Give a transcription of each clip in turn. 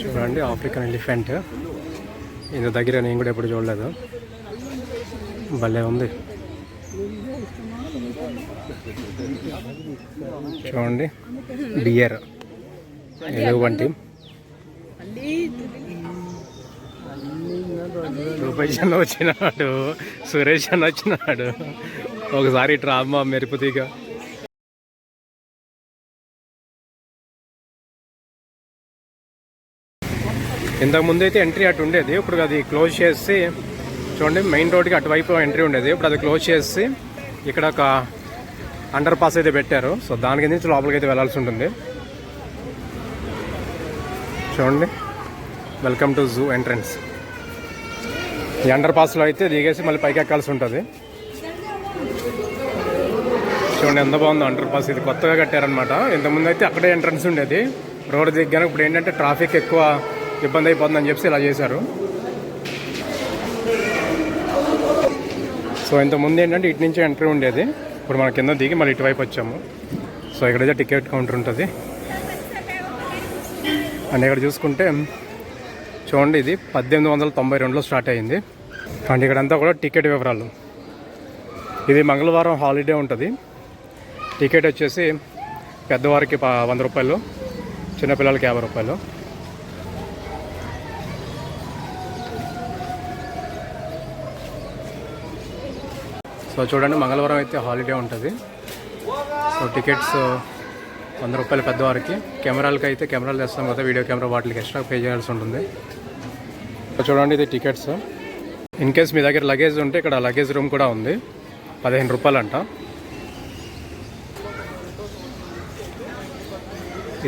చూడండి African elephant. ఇంత దగ్గర నేను కూడా ఎప్పుడు చూడలేదు. భలే ఉంది. చూడండి బియర్ ఎలుగుబంటి రూపేష్ అన్న వచ్చినాడు సురేష్ అన్న వచ్చినాడు. ఒకసారి డ్రామా మెరుపుతీగా ఇంతకుముందు అయితే ఎంట్రీ అటు ఉండేది. ఇప్పుడు అది క్లోజ్ చేసి చూడండి మెయిన్ రోడ్కి అటువైపు ఎంట్రీ ఉండేది. ఇప్పుడు అది క్లోజ్ చేసి ఇక్కడ ఒక అండర్ పాస్ అయితే పెట్టారు. సో దాని కింద నుంచి లోపలికి అయితే వెళ్ళాల్సి ఉంటుంది. చూడండి. వెల్కమ్ టు జూ ఎంట్రన్స్ ఈ అండర్ పాస్లో అయితే దిగేసి మళ్ళీ పైకి ఎక్కాల్సి ఉంటుంది. చూడండి ఎంత బాగుందో అండర్ పాస్ ఇది. కొత్తగా కట్టారనమాట ఇంతకుముందు అయితే అక్కడే ఎంట్రన్స్ ఉండేది. రోడ్ దిగ్గాను ఇప్పుడు ఏంటంటే ట్రాఫిక్ ఎక్కువ ఇబ్బంది అయిపోతుందని చెప్పి ఇలా చేశారు. సో ఇంతకుముందు ఏంటంటే ఇటు నుంచి ఎంట్రీ ఉండేది. ఇప్పుడు మన కింద దిగి మళ్ళీ ఇటువైపు వచ్చాము. సో ఇక్కడైతే టికెట్ కౌంటర్ ఉంటుంది. అండ్ ఇక్కడ చూసుకుంటే చూడండి ఇది పద్దెనిమిది వందల తొంభై రెండులో స్టార్ట్ అయింది. అండ్ ఇక్కడంతా కూడా టికెట్ వివరాలు. ఇది మంగళవారం హాలిడే ఉంటుంది. టికెట్ వచ్చేసి పెద్దవారికి ప- వంద రూపాయలు చిన్నపిల్లలకి యాభై రూపాయలు. సో చూడండి మంగళవారం అయితే హాలిడే ఉంటుంది. సో టికెట్స్ వంద రూపాయలు పెద్దవారికి. కెమెరాలకి అయితే కెమెరాలు తెస్తాం కదా వీడియో కెమెరా వాటికి ఎక్స్ట్రా పే చేయాల్సి ఉంటుంది. సో చూడండి ఇది టికెట్స్ ఇన్ కేస్ మీ దగ్గర లగేజ్ ఉంటే ఇక్కడ లగేజ్ రూమ్ కూడా ఉంది. పదిహేను రూపాయలు అంట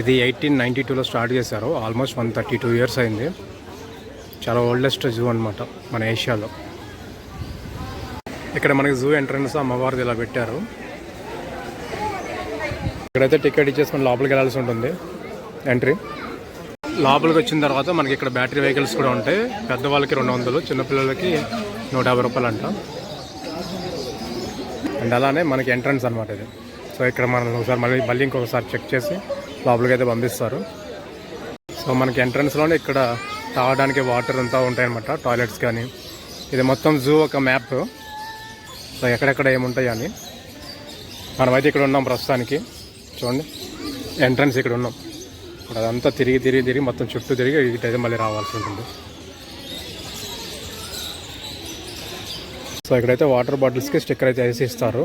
ఇది ఎయిటీన్ నైంటీ టూలో స్టార్ట్ చేశారు. Almost one thirty two years అయింది. చాలా ఓల్డెస్ట్ జూ అనమాట మన ఏషియాలో ఇక్కడ మనకి జూ ఎంట్రన్స్ అమ్మవారిది ఇలా పెట్టారు. ఇక్కడైతే టికెట్ ఇచ్చేసుకొని లోపలికి వెళ్ళాల్సి ఉంటుంది ఎంట్రీ. లోపలికి వచ్చిన తర్వాత మనకి ఇక్కడ బ్యాటరీ వెహికల్స్ కూడా ఉంటాయి. పెద్దవాళ్ళకి రెండు వందలు చిన్నపిల్లలకి నూట యాభై రూపాయలు అంట. అండ్ అలానే మనకి ఎంట్రన్స్ అనమాట ఇది. సో ఇక్కడ మనం ఒకసారి మళ్ళీ మళ్ళీ ఇంకొకసారి చెక్ చేసి లోపలికి అయితే పంపిస్తారు. సో మనకి ఎంట్రన్స్లోనే ఇక్కడ తాగడానికి వాటర్ అంతా ఉంటాయన్నమాట టాయిలెట్స్ కానీ. ఇది మొత్తం జూ ఒక మ్యాప్ సో ఎక్కడెక్కడ ఏముంటాయి అని. మనమైతే ఇక్కడ ఉన్నాం ప్రస్తుతానికి. చూడండి. ఎంట్రన్స్ ఇక్కడ ఉన్నాం. ఇప్పుడు అదంతా తిరిగి తిరిగి తిరిగి మొత్తం చుట్టూ తిరిగి ఇటైతే మళ్ళీ రావాల్సి ఉంటుంది. సో ఇక్కడైతే వాటర్ బాటిల్స్కి స్టిక్కర్ అయితే వేసి ఇస్తారు.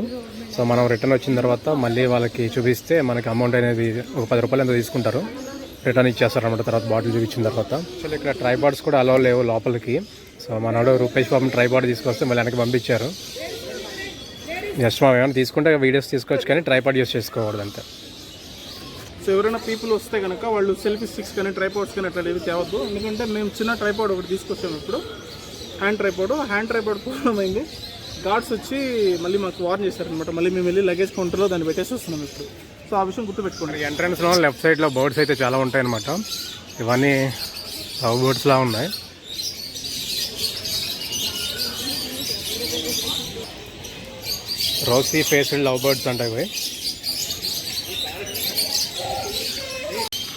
సో మనం రిటర్న్ వచ్చిన తర్వాత మళ్ళీ వాళ్ళకి చూపిస్తే మనకి అమౌంట్ అనేది ఒక పది రూపాయలు ఎంత తీసుకుంటారు. రిటర్న్ ఇచ్చేస్తారు అనమాట తర్వాత బాటిల్ చూపించిన తర్వాత. సో ఇక్కడ ట్రైపాడ్స్ కూడా అలవ్ లేవు లోపలికి. సో మనోడు రూపేష్ బాబుని ట్రైపాడ్ తీసుకొస్తే మళ్ళీ వెనక్కి పంపించారు. జస్ట్ మనం ఏమైనా తీసుకుంటే వీడియోస్ తీసుకోవచ్చు కానీ ట్రైపాడ్ యూస్ చేసుకోకూడదు అంతే సో ఎవరైనా పీపుల్ వస్తే కనుక వాళ్ళు సెల్ఫీ స్టిక్స్ కానీ ట్రైపాడ్స్ కానీ అట్లా ఏవి తేవద్దు. ఎందుకంటే మేము చిన్న ట్రైపాడ్ ఒకటి తీసుకొచ్చాము ఇప్పుడు. Hand tripod hand tripod problem అయింది. గార్డ్స్ వచ్చి మళ్ళీ మాకు వార్న్ చేశారనమాట మళ్ళీ మేము వెళ్ళి లగేజ్ కౌంటర్లో దాన్ని పెట్టేసి వస్తున్నాం ఇప్పుడు. సో ఆ విషయం గుర్తుపెట్టుకోండి. ఎంట్రన్స్లో లెఫ్ట్ సైడ్లో బర్డ్స్ అయితే చాలా ఉంటాయి అనమాట ఇవన్నీ లవ్ బర్డ్స్లా ఉన్నాయి. రోసీ ఫేస్డ్ లవ్ బర్డ్స్ అంటాయి ఇవి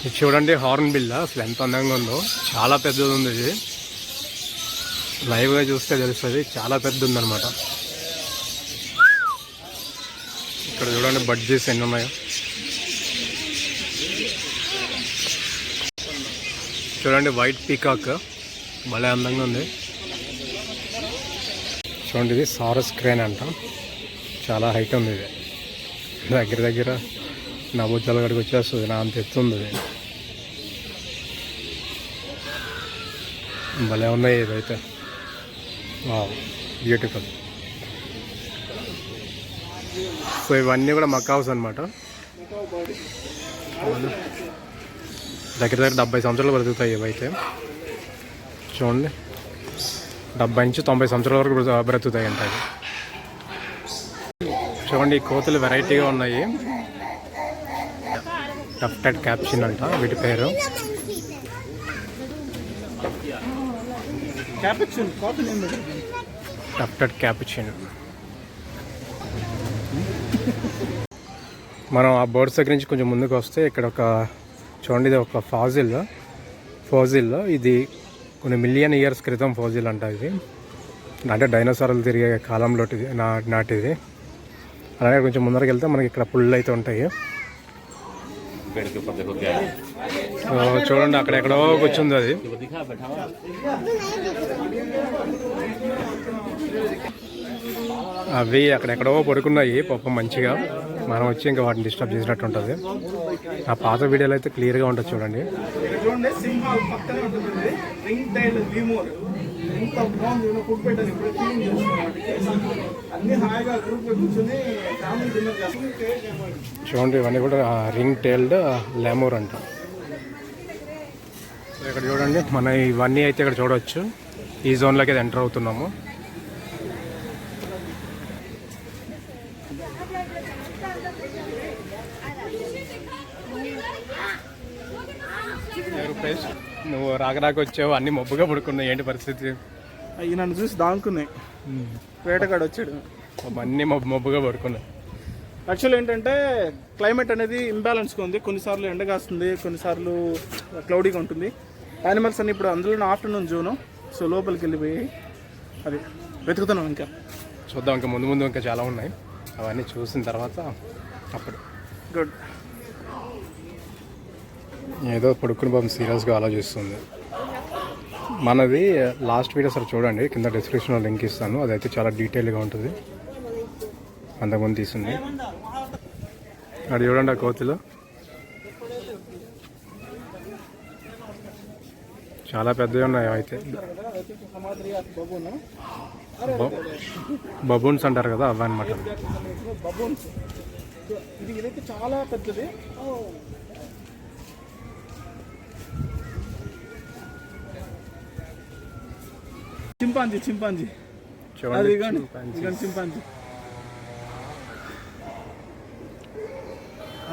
ఇది చూడండి హార్న్ బిల్ అసలు ఎంత అందంగా ఉందో. చాలా పెద్దది ఉంది ఇది. లైవ్గా చూస్తే తెలుస్తుంది చాలా పెద్ద ఉందన్నమాట. ఇక్కడ చూడండి బడ్జెస్ ఎన్ని ఉన్నాయో. చూడండి వైట్ పీకాక్ భలే అందంగా ఉంది. చూడండి ఇది సారస్ క్రేన్ అంట. చాలా హైట్ ఉంది ఇది. దగ్గర దగ్గర నా బుజ్జల గడికి వచ్చేస్తుంది నా అంత ఎత్తుంది ఇది. భలే ఉన్నాయి ఇదైతే బ్యూటిఫుల్ సో ఇవన్నీ కూడా మక్క హౌస్ అనమాట దగ్గర దగ్గర డెబ్బై సంవత్సరాలు బ్రతుకుతాయి ఇవైతే చూడండి. డెబ్బై నుంచి తొంభై సంవత్సరాల వరకు బ్రతుకుతాయి అంటే చూడండి ఈ కోతులు వెరైటీగా ఉన్నాయి. టఫ్టెడ్ క్యాప్షన్ అంట వీటి పేరు. టఫ్టెడ్ క్యాపుచిన్ మనం ఆ బర్డ్స్ దగ్గర నుంచి కొంచెం ముందుకు వస్తే ఇక్కడ ఒక చూడండి ఇది ఒక ఫాజిల్. ఫోజిల్ ఇది కొన్ని మిలియన్ ఇయర్స్ క్రితం ఫోజిల్ అంట ఇది. అంటే డైనోసార్లు తిరిగే కాలంలో నా నాటిది. అలాగే కొంచెం ముందరికి వెళ్తే మనకి ఇక్కడ పుళ్ళు అయితే ఉంటాయి. చూడండి అక్కడెక్కడో కూర్చుంది అది. అవి అక్కడెక్కడో పడుకున్నాయి పాపం మంచిగా. మనం వచ్చి ఇంకా వాటిని డిస్టర్బ్ చేసినట్టు ఉంటుంది. ఆ పాత వీడియోలు అయితే క్లియర్గా ఉంటుంది చూడండి. ఎంత బాగుంది ఫుడ్ పెట్టాను ఇప్పుడు క్లీన్ చేస్తున్నాను అన్ని హాయిగా గ్రూప్ కూర్చొని ఫ్యామిలీ డిన్నర్ చేస్తాం చూడండి ఇవన్నీ కూడా రింగ్ టైల్డ్ లెమూర్ అంట. సో ఇక్కడ చూడండి మన ఇవన్నీ అయితే ఇక్కడ చూడవచ్చు ఈ జోన్లోకి అయితే ఎంటర్ అవుతున్నాము. రూపేష్ నువ్వు రాక రాక వచ్చావు అన్ని మబ్బుగా పడుకున్నాయి. ఏంటి పరిస్థితి? అవి నన్ను చూసి దాంకున్నాయి. వేటగాడు వచ్చాడు. అన్నీ మబ్బు మబ్బుగా పడుకున్నాయి. యాక్చువల్ ఏంటంటే క్లైమేట్ అనేది ఇంబ్యాలెన్స్గా ఉంది. కొన్నిసార్లు ఎండ కాస్తుంది కొన్నిసార్లు క్లౌడీగా ఉంటుంది. యానిమల్స్ అన్ని ఇప్పుడు అందులో ఆఫ్టర్నూన్ జోను. సో లోపలికి వెళ్ళిపోయి అది వెతుకుతున్నాం ఇంకా. చూద్దాం ఇంకా ముందు ముందు ఇంకా చాలా ఉన్నాయి. అవన్నీ చూసిన తర్వాత అప్పుడు. గుడ్ ఏదో పడుకుని పాపం సీరియస్గా ఆలోచిస్తుంది. మనది లాస్ట్ వీడియో సార్ చూడండి కింద డిస్క్రిప్షన్లో లింక్ ఇస్తాను. అదైతే చాలా డీటెయిల్గా ఉంటుంది. అంతకుముందు తీసింది. అది చూడండి ఆ కోతిలో. చాలా పెద్దవి ఉన్నాయి అయితే. బ- బబూన్స్ అంటారు కదా అవి అనమాట బబూన్స్. ఇది ఇదైతే చాలా పెద్దది. Chimpanzee chimpanzee. అది చూడండి ఇగోండి chimpanzees. ఇగోండి చింపాంజీ.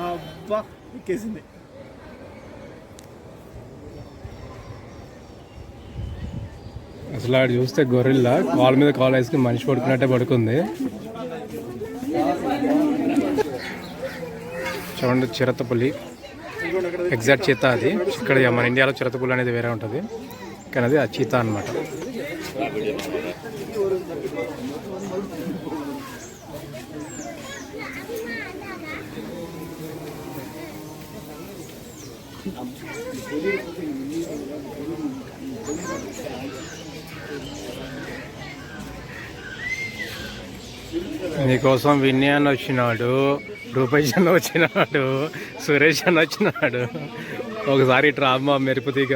అబ్బా ఎక్కేసింది. అసలు ఆడు చూస్తే గొర్రెల్లా కాల్ మీద కాల్ వేసుకుని మనిషి పడుకున్నట్టే పడుకుంది. చూడండి చిరతపులి ఎగ్జాక్ట్ చీతా అది. ఇక్కడ మన ఇండియాలో చిరతపులి అనేది వేరే ఉంటుంది. కానీ అది ఆ చీతా అనమాట నీకోసం విన్నీ అన్న వచ్చినాడు రూపేష్ అన్న వచ్చినాడు సురేష్ అన్న వచ్చినాడు. ఒకసారి ఇటు రామ్మా మెరుపు తీగ.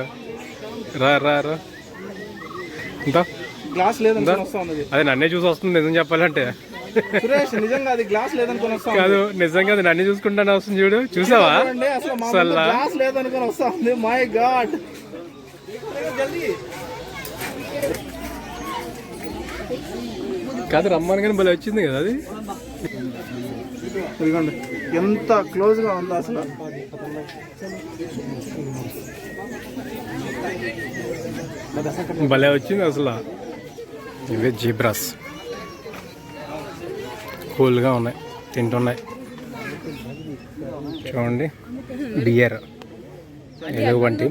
రా రా రా. ఇంకా గ్లాస్ అదే నన్నే చూసి వస్తుంది నిజం చెప్పాలంటే. సురేష్ నిజంగా అది గ్లాస్ లేదనుకొని వస్తా. కాదు నిజంగా అది నన్ను చూసుకుంటానే వస్తుంది చూడు. చూసావా? అసలు గ్లాస్ లేదనుకొని వస్తా ఉంది. మై గాడ్ కాదు రమ్మని కానీ భలే వచ్చింది కదా అది. ఇదిగోండి ఎంత క్లోజ్గా ఉందో అసలు. భలే వచ్చింది అసలు. ఇవే జీబ్రాస్. కూల్గా ఉన్నాయి తింటున్నాయి. చూడండి డియర్ ఎలుగుబంటి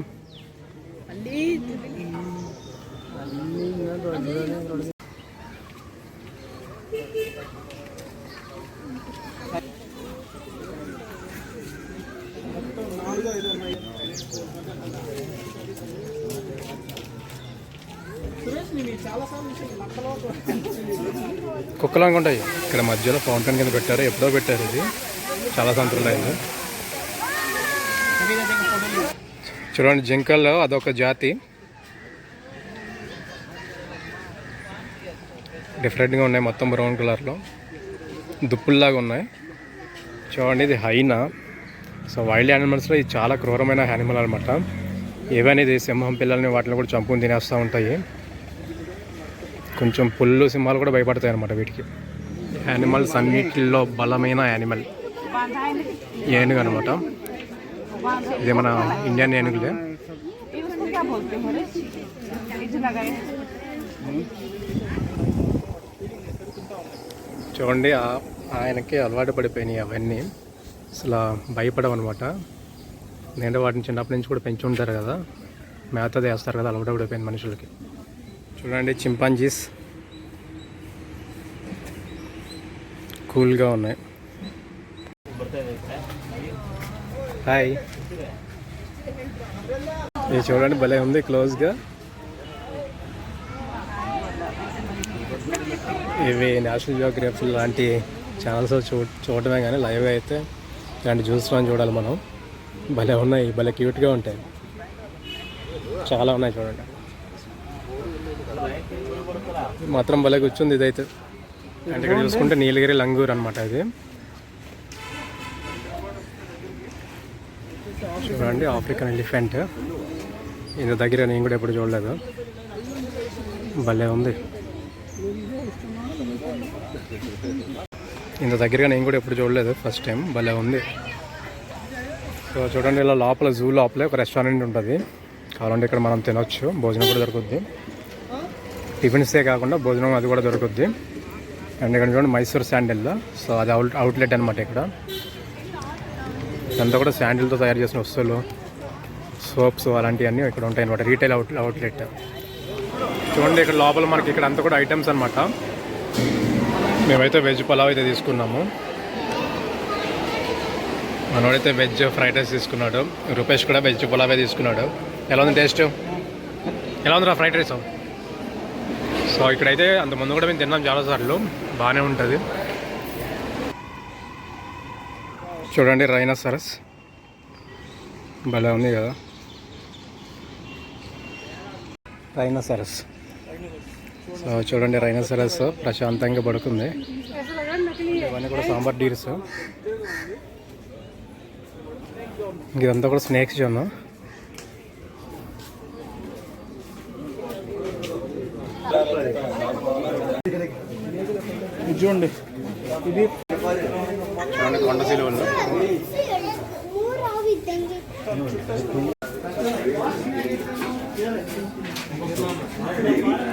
కుక్కలాగా ఉంటాయి. ఇక్కడ మధ్యలో ఫౌంటైన్ కింద పెట్టారు. ఎప్పుడో పెట్టారు ఇది. చాలా సంతృప్తి చూడండి జింకల్లో అదొక జాతి. డిఫరెంట్గా ఉన్నాయి మొత్తం బ్రౌన్ కలర్లో. దుప్పుల్లాగా ఉన్నాయి. చూడండి ఇది హైనా. సో వైల్డ్ యానిమల్స్లో ఇది చాలా క్రూరమైన యానిమల్ అనమాట ఏవైనా ఇది సింహం పిల్లల్ని వాటిని కూడా చంపుకుని తినేస్తూ ఉంటాయి. కొంచెం పుల్లు సింహాలు కూడా భయపడతాయి అనమాట వీటికి. యానిమల్స్ అన్నిటిలో బలమైన యానిమల్ ఏనుగు అనమాట ఇది మన ఇండియన్ ఏనుగులే. చూడండి ఆయనకి అలవాటు పడిపోయినాయి అవన్నీ. అసలు భయపడవన్నమాట నేను వాటిని చిన్నప్పటి నుంచి కూడా పెంచుంటారు కదా. మేత చేస్తారు కదా అలవాటు పడిపోయింది మనుషులకి. చూడండి చింపాంజీస్. కూల్గా ఉన్నాయి. హాయ్. ఇది చూడండి భలే ఉంది క్లోజ్గా. ఇవి నేషనల్ జియోగ్రఫీ లాంటి ఛానల్స్ చూ చూడటమే కానీ లైవ్ అయితే ఇలాంటి చూస్తున్నాం చూడాలి మనం. భలే ఉన్నాయి భలే క్యూట్గా ఉంటాయి. చాలా ఉన్నాయి చూడండి. మాత్రం భలే కూర్చుంది ఇదైతే. అంటే ఇక్కడ చూసుకుంటే నీలగిరి లంగూర్ అనమాట ఇది. చూడండి ఆఫ్రికన్ ఎలిఫెంట్. ఇంత దగ్గర నేను కూడా ఎప్పుడు చూడలేదు. భలే ఉంది. ఇంత దగ్గరగా నేను కూడా ఎప్పుడు చూడలేదు ఫస్ట్ టైం భలే ఉంది. సో చూడండి ఇలా లోపల జూ లోపలే ఒక రెస్టారెంట్ ఉంటుంది. కావాలంటే ఇక్కడ మనం తినొచ్చు. భోజనం కూడా దొరుకుద్ది. టిఫిన్సే కాకుండా భోజనం అది కూడా దొరుకుద్ది. అండ్ ఇక్కడ చూడండి మైసూర్ శాండిల్లో. సో అది అవుట్ అవుట్లెట్ అనమాట ఇక్కడ. ఇదంతా కూడా శాండిల్తో తయారు చేసిన వస్తువులు. సోప్స్ అలాంటివన్నీ ఇక్కడ ఉంటాయి అనమాట రీటైల్ అవుట్ అవుట్లెట్. చూడండి ఇక్కడ లోపల మనకి ఇక్కడ అంతా కూడా ఐటమ్స్ అనమాట మేమైతే వెజ్ పలావ్ అయితే తీసుకున్నాము. మనోడైతే వెజ్ ఫ్రైడ్ రైస్ తీసుకున్నాడు. రూపేష్ కూడా వెజ్ పులావే తీసుకున్నాడు. ఎలా ఉంది టేస్ట్? ఎలా ఉందిరా ఫ్రైడ్ రైస్? సో ఇక్కడైతే అంత ముందు కూడా మేము తిన్నాం చాలాసార్లు బాగానే ఉంటుంది. చూడండి రైనా సరస్ భలే ఉంది కదా. రైనా సరస్ సో చూడండి రైనా సరస్ ప్రశాంతంగా పడుకుంది. ఇవన్నీ కూడా సాంబార్ డీర్స్ ఇదంతా కూడా స్నేక్స్ జోన్. ఇది చూడండి. ఇది చూడండి కొండ సిలువలు.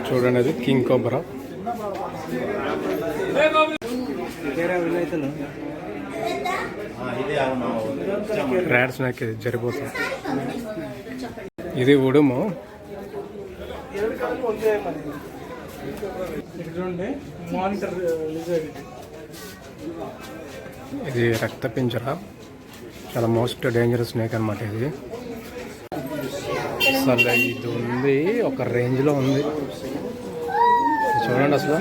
చూడండి అది కింగ్ కోబ్రా. స్నాక్ ఇది జరిపోతుంది ఇది ఉడుము. ఇక్కడ చూడండి. మానిటర్ ఇది రక్త పింజర చాలా మోస్ట్ డేంజరస్ స్నేక్ అనమాట ఇది. అసలు ఇది ఉంది ఒక రేంజ్లో ఉంది. చూడండి అసలు.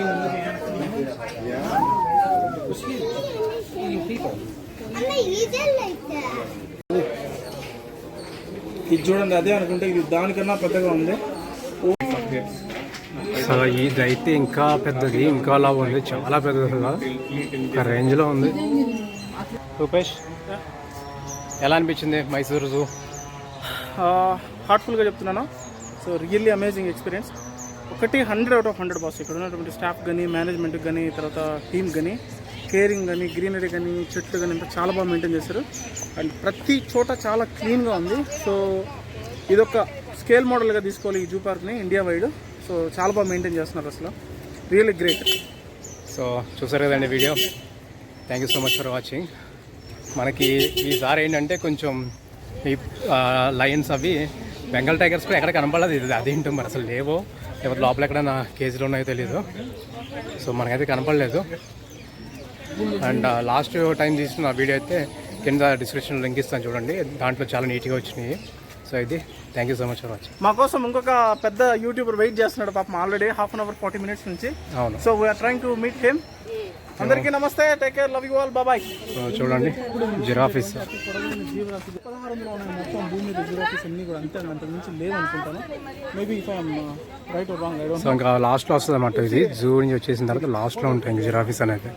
ఇది చూడండి అదే అనుకుంటే ఇది దానికన్నా పెద్దగా ఉంది. అసలు ఇది అయితే ఇంకా పెద్దది ఇంకా లావు ఉంది చాలా పెద్దది ఒక రేంజ్లో ఉంది. రూపేష్ ఎలా అనిపించింది మైసూరు జూ? హార్ట్ఫుల్గా చెప్తున్నాను. సో రియల్లీ అమేజింగ్ ఎక్స్పీరియన్స్ ఒకటి hundred out of hundred boss ఇక్కడ ఉన్నటువంటి స్టాఫ్ కానీ మేనేజ్మెంట్ కానీ తర్వాత టీమ్ కానీ కేరింగ్ కానీ గ్రీనరీ కానీ చెట్లు కానీ అంతా చాలా బాగా మెయింటైన్ చేశారు. అండ్ ప్రతి చోట చాలా క్లీన్గా ఉంది. సో ఇదొక స్కేల్ మోడల్గా తీసుకోవాలి ఈ జూ పార్క్ని ఇండియా వైడ్ సో చాలా బాగా మెయింటైన్ చేస్తున్నారు అసలు. రియల్లీ గ్రేట్ సో చూసారు కదండి video? Thank you so much for watching మనకి ఈసారి ఏంటంటే కొంచెం ఈ లయన్స్ అవి బెంగాల్ టైగర్స్ కూడా ఎక్కడ కనపడలేదు. ఇది అదేంటో మరి అసలు లేవో? ఎవరి లోపల ఎక్కడ నా కేజీలో ఉన్నాయో తెలీదు. సో మనకైతే కనపడలేదు. అండ్ లాస్ట్ టైం తీసిన వీడియో అయితే కింద డిస్క్రిప్షన్ లింక్ ఇస్తాను చూడండి. దాంట్లో చాలా నీట్గా వచ్చినాయి. సో ఇది. Thank you so much for watching మా కోసం ఇంకొక పెద్ద యూట్యూబర్ వెయిట్ చేస్తున్నాడు పాపం already half an hour forty minutes నుంచి. అవును. So we're trying to meet him అందరికీ నమస్తే. Take care love you all బాబాయ్ సో చూడండి. జిరాఫీస్ మొత్తం భూమి జిరాఫీస్ అన్ని కూడా అంతే అంత మించి లేదు అనుకుంటాను maybe if I'm right wrong I don't so ఇంకా లాస్ట్లో వస్తుంది అన్నమాట ఇది. జూ నుంచి వచ్చేసిన తర్వాత లాస్ట్లో ఉంటాయి ఇంకా జిరాఫీస్ అనేది